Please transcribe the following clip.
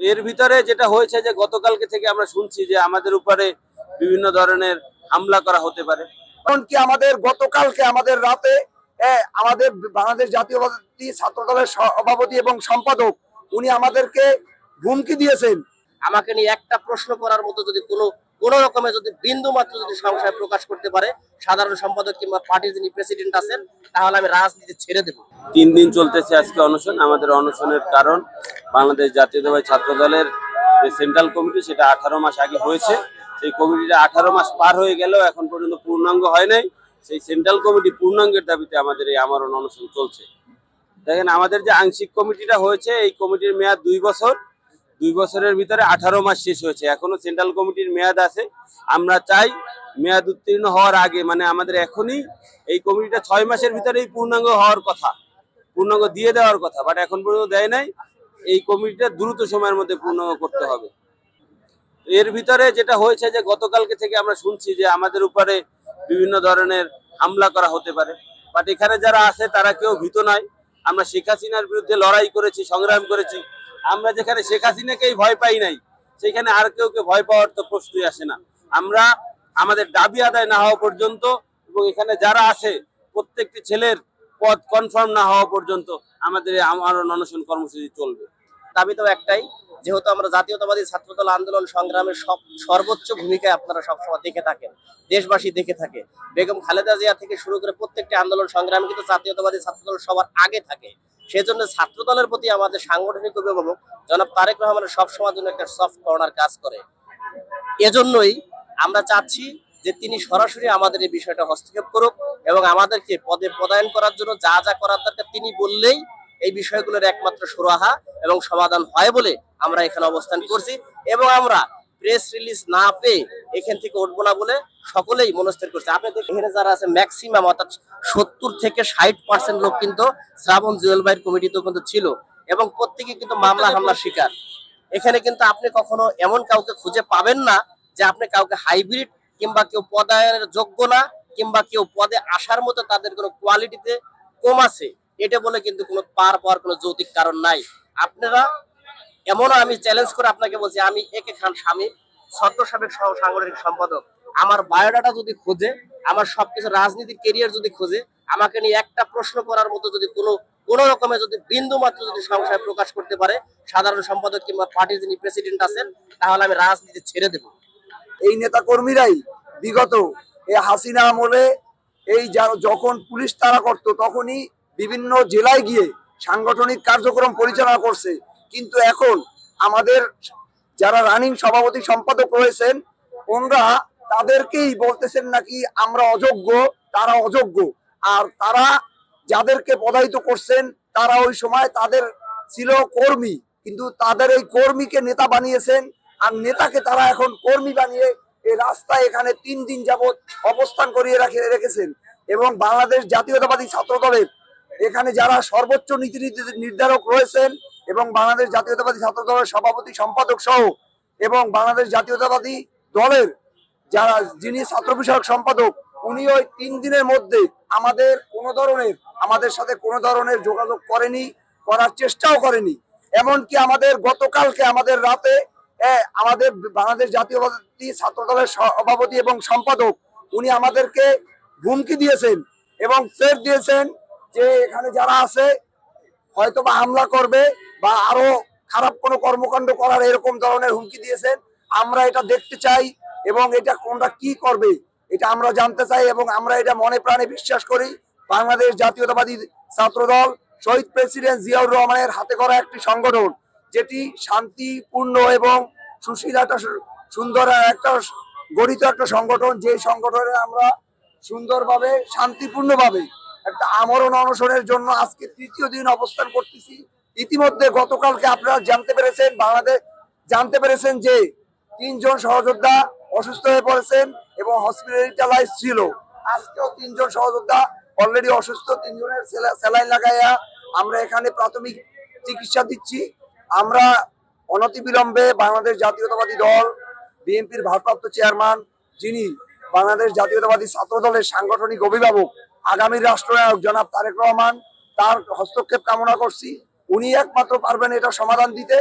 এর ভিতরে যেটা হয়েছে যে গতকালকে থেকে আমরা শুনছি যে আমাদের উপরে বিভিন্ন ধরনের হামলা করা হতে পারে। এমনকি আমাদের গতকালকে আমাদের রাতে আমাদের বাংলাদেশ জাতীয়বাদী ছাত্র দলের সভাপতি এবং সম্পাদক উনি আমাদেরকে হুমকি দিয়েছেন। আমাকে নিয়ে একটা প্রশ্ন করার মতো যদি কোনো কোনো রকমের যদি বিন্দু মাত্র যদি সংশয় প্রকাশ করতে পারে সাধারণ সম্পাদক কিংবা পার্টির যিনি প্রেসিডেন্ট আছেন তাহলে আমি রাজনীতি ছেড়ে দেবো। তিন দিন চলতেছে আজকে অনশন আমাদের অনশনের কারণ বাংলাদেশ জাতীয়তাবাদী ছাত্র দলের যে সেন্ট্রাল কমিটি, সেটা আঠারো মাস আগে হয়েছে। সেই কমিটিটা আঠারো মাস পার হয়ে গেলেও এখন পর্যন্ত পূর্ণাঙ্গ হয় নাই। সেই সেন্ট্রাল কমিটি পূর্ণাঙ্গের দাবিতে আমাদের এই আমরণ অনশন চলছে। দেখেন, আমাদের যে আংশিক কমিটিটা হয়েছে, এই কমিটির মেয়াদ দুই বছর। দুই বছরের ভিতরে আঠারো মাস শেষ হয়েছে। এখনও সেন্ট্রাল কমিটির মেয়াদ আছে। আমরা চাই মেয়াদ উত্তীর্ণ হওয়ার আগে মানে আমাদের এখনই এই কমিটিটা ছয় মাসের ভিতরেই পূর্ণাঙ্গ হওয়ার কথা, পূর্ণাঙ্গ দিয়ে দেওয়ার কথা বাট এখন পর্যন্ত দেয় নাই। এই কমিটিটা দ্রুত সময়ের মধ্যে পূর্ণ করতে হবে। এর ভিতরে যেটা হয়েছে যে গতকালকে থেকে আমরা শুনছি যে আমাদের উপরে বিভিন্ন ধরনের হামলা করা হতে পারে। বাট এখানে যারা আছে তারা কেউ ভীত নয়। আমরা শেখ হাসিনার বিরুদ্ধে লড়াই করেছি, সংগ্রাম করেছি। আমরা যেখানে শেখ হাসিনাকেই ভয় পাই নাই, সেখানে আর কেউ কেউ ভয় পাওয়ার তো প্রশ্নই আসে না। আমরা আমাদের দাবি আদায় না হওয়া পর্যন্ত এবং এখানে যারা আছে, প্রত্যেকটি ছেলের পদ কনফার্ম না হওয়া পর্যন্ত আমাদের আমার অনশন কর্মসূচি চলবে। দাবি তো একটাই, যেহেতু আমরা জাতীয়তাবাদী ছাত্রদল আন্দোলন সংগ্রামের সব সর্বোচ্চ ভূমিকায় আপনারা সবসময় দেখে থাকেন, দেশবাসী দেখে থাকে। বেগম খালেদা জিয়া থেকে শুরু করে প্রত্যেকটি আন্দোলন সংগ্রামে কিন্তু জাতীয়তাবাদী ছাত্রদল সবার আগে থাকে। সেজন্য ছাত্রদলের প্রতি আমাদের সাংগঠনিক অভিভাবক জনাব তারেক রহমানের সবসময় জন্য একটা সফট কর্নার কাজ করে। এজন্যই আমরা চাচ্ছি যে তিনি সরাসরি আমাদের এই বিষয়টা হস্তক্ষেপ করুক এবং আমাদেরকে পদে পদায়ন করার জন্য যা যা করার দরকার তিনি বললেই এই বিষয়গুলোর একমাত্র সুরাহা। এবং সমাধান হয় বলে আমরা এখানে অবস্থান করছি এবং আমরা প্রেস রিলিজ না পেয়ে এখান থেকে উঠবো না বলে সকলেই মনস্থির করছে। আপনি এখানে যারা আছে ম্যাক্সিমাম অর্থাৎ সত্তর থেকে ষাট পার্সেন্ট লোক কিন্তু শ্রাবণ জুয়েল ভাইয়ের কমিটিতেও কিন্তু ছিল এবং প্রত্যেকে কিন্তু মামলা হামলার শিকার। এখানে কিন্তু আপনি কখনো এমন কাউকে খুঁজে পাবেন না যে আপনি কাউকে হাইব্রিড কিংবা কেউ পদায়নের যোগ্য না কিংবা কেউ পদে আসার মতো তাদের কোনো কোয়ালিটিতে কম আছে। এটা বলে কিন্তু কোনো পার পাওয়ার কোনো যৌতিক কারণ নাই। আপনারা এমনও আমি চ্যালেঞ্জ করে আপনাকে বলছি, আমি একে খান স্বামী ছদ্ম সাবেক সহ সাংগঠনিক সম্পাদক। আমার বায়োডাটা যদি খোঁজে, আমার সবকিছু রাজনীতির কেরিয়ার যদি খোঁজে, আমাকে নিয়ে একটা প্রশ্ন করার মতো যদি কোনো কোনো রকমের যদি বিন্দু মাত্র যদি সংশয় প্রকাশ করতে পারে, সাধারণ সম্পাদক কিংবা পার্টির যিনি প্রেসিডেন্ট আছেন, তাহলে আমি রাজনীতি ছেড়ে দেবো। এই নেতা কর্মীরাই বিগত এই হাসিনা আমলে এই যখন পুলিশ তারা করত, তখনই বিভিন্ন জেলায় গিয়ে সাংগঠনিক কার্যক্রম পরিচালনা করছে। কিন্তু এখন আমাদের যারা রানিং সভাপতি সম্পাদক রয়েছেন, ওনরা তাদেরকেই বলতেছেন নাকি আমরা অযোগ্য, তারা অযোগ্য। আর তারা যাদেরকে পদায়িত করছেন, তারা ওই সময় তাদের ছিল কর্মী, কিন্তু তাদের এই কর্মীকে নেতা বানিয়েছেন। আর নেতাকে তারা এখন কর্মী বানিয়ে এই রাস্তায় এখানে তিন দিন যাবৎ অবস্থান করিয়ে রাখে, রেখেছেন। এবং বাংলাদেশ জাতীয়তাবাদী ছাত্র দলের এখানে যারা সর্বোচ্চ নীতি নির্ধারক রয়েছেন এবং বাংলাদেশ জাতীয়তাবাদী ছাত্র দলের সভাপতি, সম্পাদক সহ এবং বাংলাদেশ জাতীয়তাবাদী দলের যারা যিনি ছাত্র বিষয়ক সম্পাদক উনি ওই তিন দিনের মধ্যে আমাদের কোনো ধরনের, আমাদের সাথে কোনো ধরনের যোগাযোগ করেনি, করার চেষ্টাও করেনি। এমনকি আমাদের গতকালকে আমাদের রাতে আমাদের বাংলাদেশ জাতীয়বাদী ছাত্র দলের সভাপতি এবং সম্পাদক, উনি আমাদেরকে হুমকি দিয়েছেন এবং ফের দিয়েছেন যে এখানে যারা আছে হয়তো বা হামলা করবে বা আরও খারাপ কোনো কর্মকাণ্ড করার এরকম ধরনের হুমকি দিয়েছেন, আমরা এটা দেখতে চাই এবং এটা কোনটা কি করবে, এটা আমরা জানতে চাই এবং আমরা এটা মনে প্রাণে বিশ্বাস করি। বাংলাদেশ জাতীয়তাবাদী ছাত্র দল শহীদ প্রেসিডেন্ট জিয়াউর রহমানের হাতে করা একটি সংগঠন, যেটি শান্তিপূর্ণ এবং সুশীল একটা সুন্দর একটা গঠিত একটা সংগঠন। যে সংগঠনে আমরা সুন্দরভাবে, শান্তিপূর্ণভাবে একটা আমরণ অনশনের জন্য আজকে তৃতীয় দিন অবস্থান করতেছি। ইতিমধ্যে গতকালকে আপনারা জানতে পেরেছেন, বাংলাদেশ জানতে পেরেছেন যে তিনজন সহযোদ্ধা অসুস্থ হয়ে পড়েছেন এবং হসপিটালাইজ ছিল। আজকেও তিনজন সহযোদ্ধা অলরেডি অসুস্থ, তিনজনের স্যালাইন লাগাইয়া আমরা এখানে প্রাথমিক চিকিৎসা দিচ্ছি। আমরা অনতিবিলম্বে বাংলাদেশ জাতীয়তাবাদী দল, বিএনপির ভারপ্রাপ্ত চেয়ারম্যান যিনি বাংলাদেশ জাতীয়তাবাদী ছাত্র দলের সাংগঠনিক অভিভাবক আগামী রাষ্ট্রনায়ক জনাব তারেক রহমান তার হস্তক্ষেপ কামনা করছি। উনি একমাত্র পারবেন এটা সমাধান দিতে।